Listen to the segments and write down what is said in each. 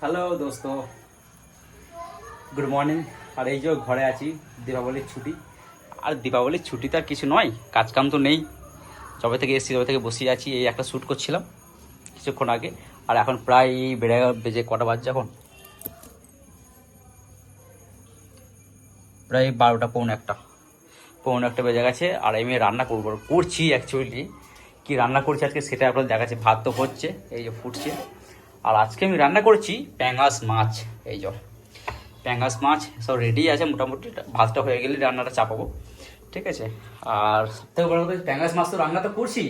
Hello দোস্ত good morning আর এই যে ঘরে আছি, দীপাবলির ছুটি। আর দীপাবলির ছুটি তো আর কিছু নয় কাজ কাম তো নেই। যবে থেকে এসেছি, তবে থেকে বসে আছি, এই একটা শ্যুট করছিলাম কিছুক্ষণ আগে। আর এখন প্রায় বেড়ে বেজে কটা বাজছে এখন? প্রায় বারোটা, পৌনে একটা। পৌনে একটা বেজে গেছে, আর আমি রান্না করব করছি অ্যাকচুয়ালি কি রান্না করছি আজকে সেটা আপনার দেখাচ্ছে। ভাত তো হচ্ছে, এই যে ফুটছে। আর আজকে আমি রান্না করেছি প্যাঙ্গাস মাছ, এই জল প্যাঙ্গাস মাছ সব রেডি আছে, মোটামুটি ভাতটা হয়ে গেলে রান্নাটা চাপাবো, ঠিক আছে? আর সবথেকে বড় কথা প্যাঙ্গাস মাছ তো রান্না তো করছি,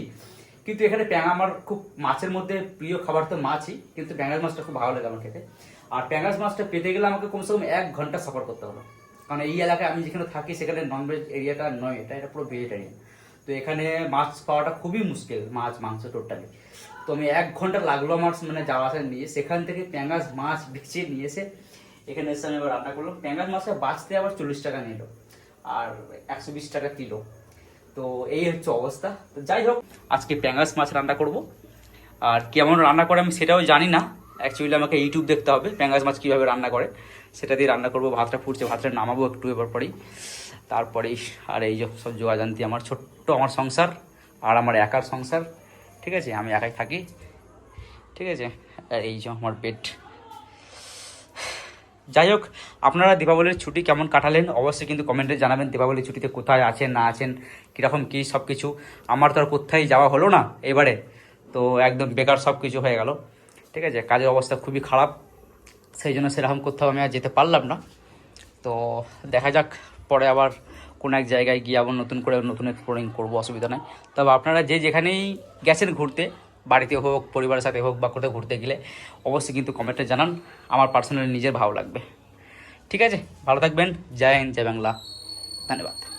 কিন্তু এখানে প্যাঙা আমার খুব মাছের মধ্যে প্রিয় খাবার তো মাছই, কিন্তু প্যাঙ্গাস মাছটা খুব ভালো লাগে আমার খেতে। আর প্যাঙ্গাস মাছটা পেতে গেলে আমাকে কমসে কম এক ঘণ্টা সফর করতে হবে। কারণ এই এলাকায় আমি যেখানে থাকি, সেখানে ননভেজ এরিয়াটা নয়, এটা এটা পুরো ভেজিটেরিয়ান তো এখানে মাছ পাওয়াটা খুবই মুশকিল, মাছ, মাংস টোটালি তো আমি এক ঘণ্টা লাগল আমার মানে যাওয়া আসা নিয়ে, সেখান থেকে প্যাঙ্গাস মাছ বেছে নিয়ে এসে এখানে এসে আমি রান্না করলাম। প্যাঙ্গাস মাছটা বাঁচতে আবার চল্লিশ টাকা নিল আর একশো বিশ টাকা কিলো। তো এই হচ্ছে অবস্থা। তো যাই হোক, আজকে প্যাঙ্গাস মাছ রান্না করব। আর কেমন রান্না করে আমি সেটাও জানি না। অ্যাকচুয়ালি আমাকে ইউটিউব দেখতে হবে প্যাঙ্গাস মাছ কীভাবে রান্না করে। সেটা দিয়ে রান্না করব, ভাতটা ফুটছে, ভাতটা নামাবো একটু এবার পরেই। তারপরেই আর এই সব যোগাযান্তি আমার ছোট্ট আমার সংসার আর আমার একার সংসার, ঠিক আছে? আমি একাই থাকি, ঠিক আছে? আর এই যে আমার পেট যাই হোক, আপনারা দীপাবলির ছুটি কেমন কাটালেন? অবশ্যই কিন্তু কমেন্টে জানাবেন দীপাবলির ছুটিতে কোথায় আছেন, না আছেন, কীরকম কী সব কিছু। আমার তো আর কোথায় যাওয়া হলো না এবারে, তো একদম বেকার সব কিছু হয়ে গেল, ঠিক আছে? কাজের অবস্থা খুবই খারাপ, সেই জন্য সেরকম কোথাও আমি আর যেতে পারলাম না। তো দেখা যাক পরে আবার কোনো এক জায়গায় গিয়ে আবার নতুন করে নতুন এক্সপ্লোরিং করব, অসুবিধা নাই। তবে আপনারা যে যেখানেই গেছেন ঘুরতে, বাড়িতে হোক, পরিবারের সাথে হোক বা কোথাও ঘুরতে গেলে অবশ্যই কিন্তু কমেন্টে জানান। আমার পার্সোনালি নিজের ভালো লাগবে। ঠিক আছে? ভালো থাকবেন। জয় হিন্দ, জয় বাংলা। ধন্যবাদ।